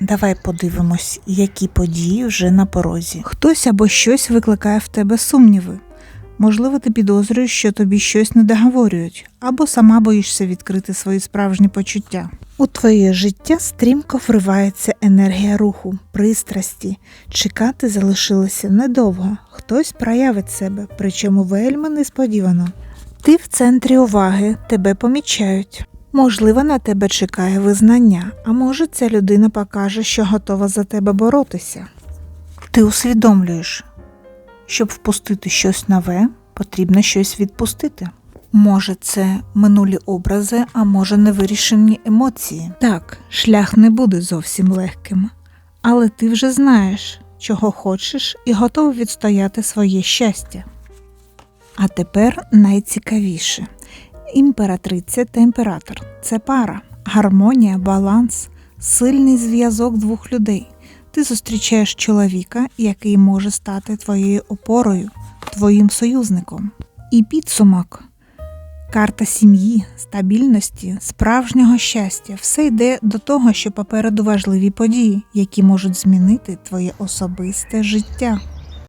давай подивимось, які події вже на порозі. Хтось або щось викликає в тебе сумніви. Можливо, ти підозрюєш, що тобі щось не договорюють, або сама боїшся відкрити свої справжні почуття. У твоє життя стрімко вривається енергія руху, пристрасті. Чекати залишилося недовго. Хтось проявить себе, причому вельми несподівано. Ти в центрі уваги, тебе помічають. Можливо, на тебе чекає визнання, а може, ця людина покаже, що готова за тебе боротися. Ти усвідомлюєш, щоб впустити щось нове, потрібно щось відпустити. Може, це минулі образи, а може, невирішені емоції. Так, шлях не буде зовсім легким, але ти вже знаєш, чого хочеш, і готовий відстояти своє щастя. А тепер найцікавіше: імператриця та імператор це пара, гармонія, баланс, сильний зв'язок двох людей. Ти зустрічаєш чоловіка, який може стати твоєю опорою, твоїм союзником. І підсумок. Карта сім'ї, стабільності, справжнього щастя все йде до того, що попереду важливі події, які можуть змінити твоє особисте життя.